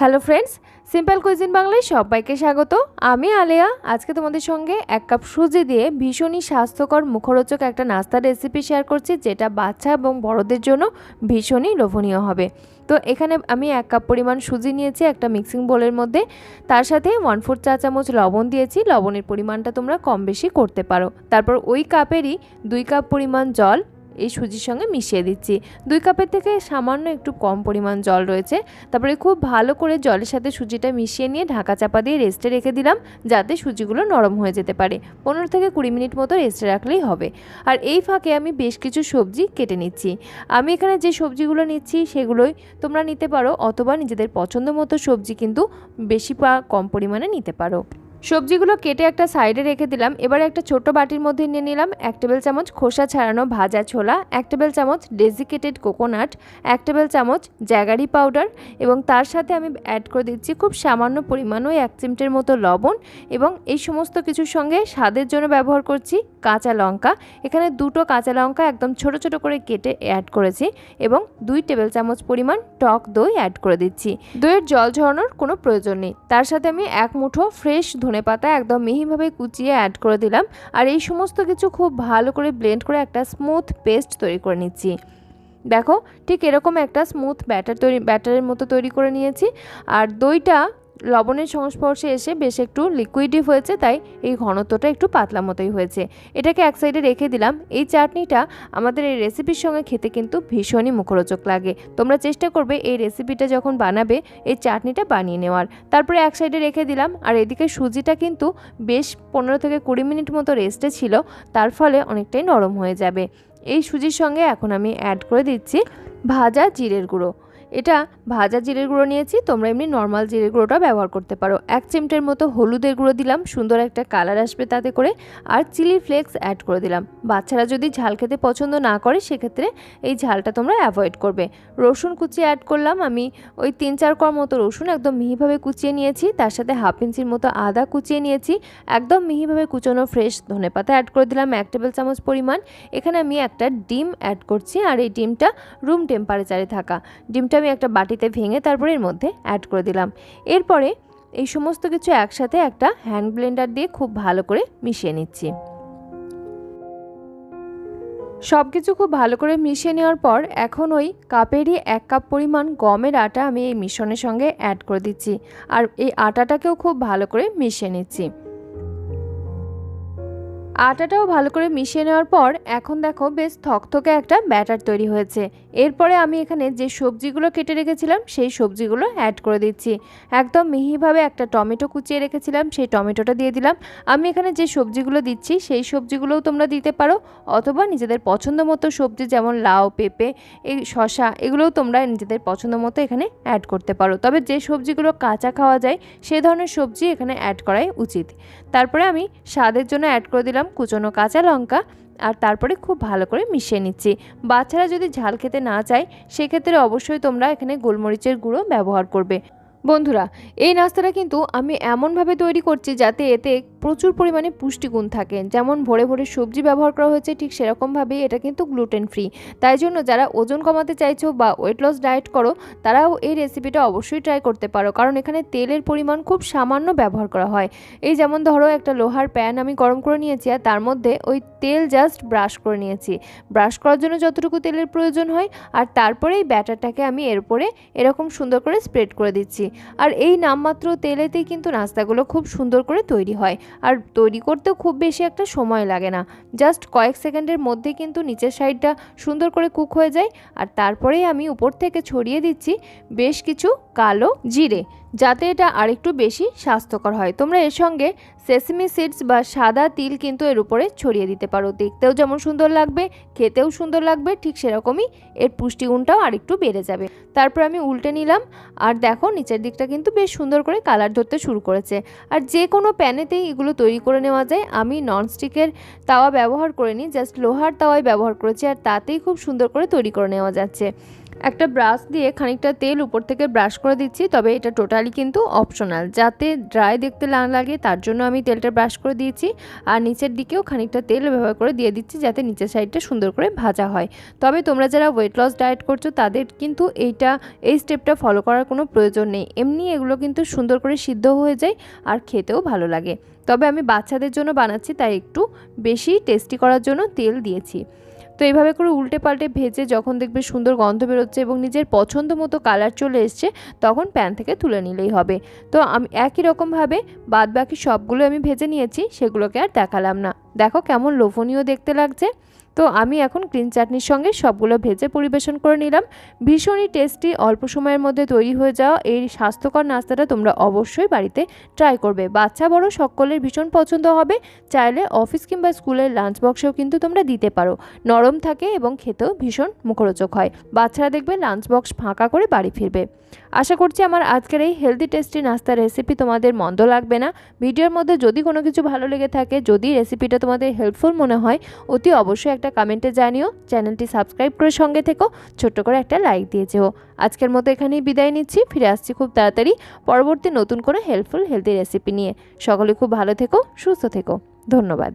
Hello friends simple cuisine বাংলায় সবাইকে স্বাগত। আমি আলেয়া। আজকে তোমাদের সঙ্গে এক কাপ সুজি দিয়ে ভীষণই স্বাস্থ্যকর, মুখরোচক একটা নাস্তার রেসিপি শেয়ার করছি, যেটা বাচ্চা এবং বড়দের জন্য ভীষণই লোভনীয় হবে। তো এখানে আমি এক কাপ পরিমাণ সুজি নিয়েছি একটা মিক্সিং বোলের মধ্যে। তার সাথে ওয়ান ফোর চা চামচ লবণ দিয়েছি। লবণের পরিমাণটা তোমরা কম বেশি করতে পারো। তারপর ওই কাপেরই দুই কাপ পরিমাণ জল এই সুজির সঙ্গে মিশিয়ে দিচ্ছি। দুই কাপের থেকে সামান্য একটু কম পরিমাণ জল রয়েছে। তারপরে খুব ভালো করে জলের সাথে সুজিটা মিশিয়ে নিয়ে ঢাকা চাপা দিয়ে রেস্টে রেখে দিলাম, যাতে সুজিগুলো নরম হয়ে যেতে পারে। পনেরো থেকে কুড়ি মিনিট মতো রেস্টে রাখলেই হবে। আর এই ফাঁকে আমি বেশ কিছু সবজি কেটে নিচ্ছি। আমি এখানে যে সবজিগুলো নিচ্ছি সেগুলোই তোমরা নিতে পারো, অথবা নিজেদের পছন্দ মতো সবজি কিন্তু বেশি বা কম পরিমাণে নিতে পারো। সবজিগুলো কেটে একটা সাইডে রেখে দিলাম। এবার একটা ছোট বাটির মধ্যে নিয়ে নিলাম এক টেবিল চামচ খোসা ছাড়ানো ভাজা ছোলা, এক টেবিল চামচ ডেজিকেটেড কোকোনাট, এক টেবিল চামচ জ্যাগারি পাউডার এবং তার সাথে আমি অ্যাড করে দিচ্ছি খুব সামান্য পরিমাণ ওই এক চিমটের মতো লবণ এবং এই সমস্ত কিছুর সঙ্গে স্বাদের জন্য ব্যবহার করছি কাঁচা লঙ্কা। এখানে দুটো কাঁচা লঙ্কা একদম ছোট ছোট করে কেটে অ্যাড করেছি এবং দুই টেবিল চামচ পরিমাণ টক দই অ্যাড করে দিচ্ছি। দইয়ের জল ঝরানোর কোনো প্রয়োজন নেই। তার সাথে আমি এক মুঠো ফ্রেশ ধনে পাতা একদম মিহিভাবে কুচিয়ে অ্যাড করে দিলাম। আর এই সমস্ত কিছু খুব ভালো করে ব্লেন্ড করে একটা স্মুথ পেস্ট তৈরি করে নিচ্ছি। দেখো, ঠিক এরকম একটা স্মুথ ব্যাটার তৈরি ব্যাটারের মতো তৈরি করে নিয়েছি। আর দইটা লবণের সংস্পর্শে এসে বেশ একটু লিকুইডই হয়েছে, তাই এই ঘনত্বটা একটু পাতলা মতোই হয়েছে। এটাকে এক সাইডে রেখে দিলাম। এই চাটনিটা আমাদের এই রেসিপির সঙ্গে খেতে কিন্তু ভীষণই মুখরোচক লাগে। তোমরা চেষ্টা করবে এই রেসিপিটা যখন বানাবে, এই চাটনিটা বানিয়ে নেওয়ার। তারপরে এক সাইডে রেখে দিলাম। আর এদিকে সুজিটা কিন্তু বেশ পনেরো থেকে কুড়ি মিনিট মতো রেস্টে ছিল। তার ফলে অনেকটাই নরম হয়ে যাবে। এই সুজির সঙ্গে এখন আমি অ্যাড করে দিচ্ছি ভাজা জিরের গুঁড়ো। এটা ভাজা জিরের গুঁড়ো নিয়েছি, তোমরা এমনি নর্মাল জিরের গুঁড়োটা ব্যবহার করতে পারো। এক চিমটের মতো হলুদের গুঁড়ো দিলাম, সুন্দর একটা কালার আসবে তাতে করে। আর চিলি ফ্লেক্স অ্যাড করে দিলাম। বাচ্চারা যদি ঝাল খেতে পছন্দ না করে, সেক্ষেত্রে এই ঝালটা তোমরা অ্যাভয়েড করবে। রসুন কুচি অ্যাড করলাম, আমি ওই তিন চার কর মতো রসুন একদম মিহিভাবে কুচিয়ে নিয়েছি, তার সাথে হাফ ইঞ্চির মতো আদা কুচিয়ে নিয়েছি, একদম মিহিভাবে কুচোনো ফ্রেশ ধনে পাতা অ্যাড করে দিলাম, এক টেবিল চামচ পরিমাণ। এখানে আমি একটা ডিম অ্যাড করছি, আর এই ডিমটা রুম টেম্পারেচারে থাকা। ডিমটা আমি একটা বাটিতে ভেঙে তারপরে এর মধ্যে অ্যাড করে দিলাম। এরপরে এই সমস্ত কিছু একসাথে একটা হ্যান্ড ব্লেন্ডার দিয়ে খুব ভালো করে মিশিয়ে নিচ্ছি। সব কিছু খুব ভালো করে মিশিয়ে নেওয়ার পর এখন ওই কাপেরই এক কাপ পরিমাণ গমের আটা আমি এই মিশ্রণের সঙ্গে অ্যাড করে দিচ্ছি। আর এই আটাটাকেও খুব ভালো করে মিশিয়ে নিচ্ছি। আটাটাও ভালো করে মিশিয়ে নেওয়ার পর এখন দেখো বেশ থকথকে একটা ব্যাটার তৈরি হয়েছে। এরপরে আমি এখানে যে সবজিগুলো কেটে রেখেছিলাম, সেই সবজিগুলো অ্যাড করে দিচ্ছি। একদম মিহিভাবে একটা টমেটো কুচিয়ে রেখেছিলাম, সেই টমেটোটা দিয়ে দিলাম। আমি এখানে যে সবজিগুলো দিচ্ছি, সেই সবজিগুলোও তোমরা দিতে পারো, অথবা নিজেদের পছন্দ মতো সবজি যেমন লাউ, পেঁপে, এই শশা এগুলোও তোমরা নিজেদের পছন্দ মতো এখানে অ্যাড করতে পারো। তবে যে সবজিগুলো কাঁচা খাওয়া যায় সেই ধরনের সবজি এখানে অ্যাড করাই উচিত। তারপরে আমি স্বাদের জন্য অ্যাড করে দিলাম কুচনো কাঁচা লঙ্কা আর তারপরে খুব ভালো করে মিশিয়ে নিচ্ছি। বাচ্চারা যদি ঝাল খেতে না চায়, সেক্ষেত্রে অবশ্যই তোমরা এখানে গোলমরিচের গুঁড়ো ব্যবহার করবে। বন্ধুরা, এই নাস্তাটা কিন্তু আমি এমনভাবে তৈরি করছি যাতে এতে প্রচুর পরিমাণে পুষ্টিগুণ থাকে। যেমন ভোরে ভোরে সবজি ব্যবহার করা হয়েছে, ঠিক সেরকমভাবেই এটা কিন্তু গ্লুটেন ফ্রি তাই জন্য যারা ওজন কমাতে চাইছো বা ওয়েট লস ডায়েট করো, তারাও এই রেসিপিটা অবশ্যই ট্রাই করতে পারো। কারণ এখানে তেলের পরিমাণ খুব সামান্য ব্যবহার করা হয়। এই যেমন ধরো, একটা লোহার প্যান আমি গরম করে নিয়েছি আর তার মধ্যে ওই তেল জাস্ট ব্রাশ করে নিয়েছি। ব্রাশ করার জন্য যতটুকু তেলের প্রয়োজন হয়, আর তারপরে এই ব্যাটারটাকে আমি এর উপরে এরকম সুন্দর করে স্প্রেড করে দিচ্ছি। আর এই নামমাত্র তেলেতেই কিন্তু নাস্তাগুলো খুব সুন্দর করে তৈরি হয়। আর তৈরি করতে খুব বেশি একটা সময় লাগে না। জাস্ট কয়েক সেকেন্ডের মধ্যে কিন্তু নিচের সাইডটা সুন্দর করে কুক হয়ে যায়। আর তারপরেই আমি উপর থেকে ছড়িয়ে দিচ্ছি বেশ কিছু কালো জিরে। যাতে এটা আরেকটু বেশি স্বাস্থ্যকর হয়। তোমরা এর সঙ্গে সেসিমি সিডস বা সাদা তিল কিন্তু এর উপরে ছড়িয়ে দিতে পারো। দেখতেও যেমন সুন্দর লাগবে, খেতেও সুন্দর লাগবে, ঠিক সেরকমই এর পুষ্টিগুণটাও আরেকটু বেড়ে যাবে। তারপর আমি উল্টে নিলাম, আর দেখো নিচের দিকটা কিন্তু বেশ সুন্দর করে কালার ধরতে শুরু করেছে। আর যে কোনো প্যানেতেই এগুলো তৈরি করে নেওয়া যায়। আমি ননস্টিকের তাওয়া ব্যবহার করে করিনি, জাস্ট লোহার তাওয়াই ব্যবহার করেছি, আর তাতেই খুব সুন্দর করে তৈরি করে নেওয়া যাচ্ছে। একটা ব্রাশ দিয়ে খানিকটা তেল উপর থেকে ব্রাশ করে দিচ্ছি, তবে এটা টোটালি কিন্তু অপশনাল। যাতে ড্রাই দেখতে না লাগে, তার জন্য আমি তেলটা ব্রাশ করে দিয়েছি। আর নিচের দিকেও খানিকটা তেল ব্যবহার করে দিয়ে দিচ্ছি, যাতে নিচের সাইডটা সুন্দর করে ভাজা হয়। তবে তোমরা যারা ওয়েট লস ডায়েট করছ, তাদের কিন্তু এইটা, এই স্টেপটা ফলো করার কোনো প্রয়োজন নেই। এমনি এগুলো কিন্তু সুন্দর করে সিদ্ধ হয়ে যায় আর খেতেও ভালো লাগে। তবে আমি বাচ্চাদের জন্য বানাচ্ছি, তাই একটু বেশি টেস্টি করার জন্য তেল দিয়েছি। তো এইভাবে করে উল্টে পাল্টে ভেজে যখন দেখবে সুন্দর গন্ধ বেরোচ্ছে এবং নিজের পছন্দ মতো কালার চলে এসছে, তখন প্যান থেকে তুলে নিলেই হবে। তো আমি একই রকমভাবে বাদ বাকি সবগুলো আমি ভেজে নিয়েছি, সেগুলোকে আর দেখালাম না। দেখো কেমন লোভনীয় দেখতে লাগছে। তো আমি এখন গ্রিন চাটনির সঙ্গে সবগুলো ভেজে পরিবেশন করে নিলাম। ভীষণই টেস্টি অল্প সময়ের মধ্যে তৈরি হয়ে যাওয়া এই স্বাস্থ্যকর নাস্তাটা তোমরা অবশ্যই বাড়িতে ট্রাই করবে। বাচ্চা বড় সকলের ভীষণ পছন্দ হবে। চাইলে অফিস কিংবা স্কুলের লাঞ্চ বক্সেও কিন্তু তোমরা দিতে পারো। নরম থাকে এবং খেতেও ভীষণ মুখরোচক হয়। বাচ্চারা দেখবে লাঞ্চ বক্স ফাঁকা করে বাড়ি ফিরবে। আশা করছি আমার আজকের এই হেলদি টেস্টি নাস্তার রেসিপি তোমাদের মন্দ লাগবে না। ভিডিওর মধ্যে যদি কোনো কিছু ভালো লেগে থাকে, যদি রেসিপিটা তোমাদের হেল্পফুল মনে হয়, অতি অবশ্যই একটা কমেন্টে জানিও। চ্যানেলটি সাবস্ক্রাইব করে সঙ্গে থেকো, ছোট্ট করে একটা লাইক দিয়ে যেও। আজকের মতো এখানেই বিদায় নিচ্ছি, ফিরে আসছি খুব তাড়াতাড়ি পরবর্তী নতুন করে হেল্পফুল হেলদি রেসিপি নিয়ে। সকলে খুব ভালো থেকো, সুস্থ থেকো। ধন্যবাদ।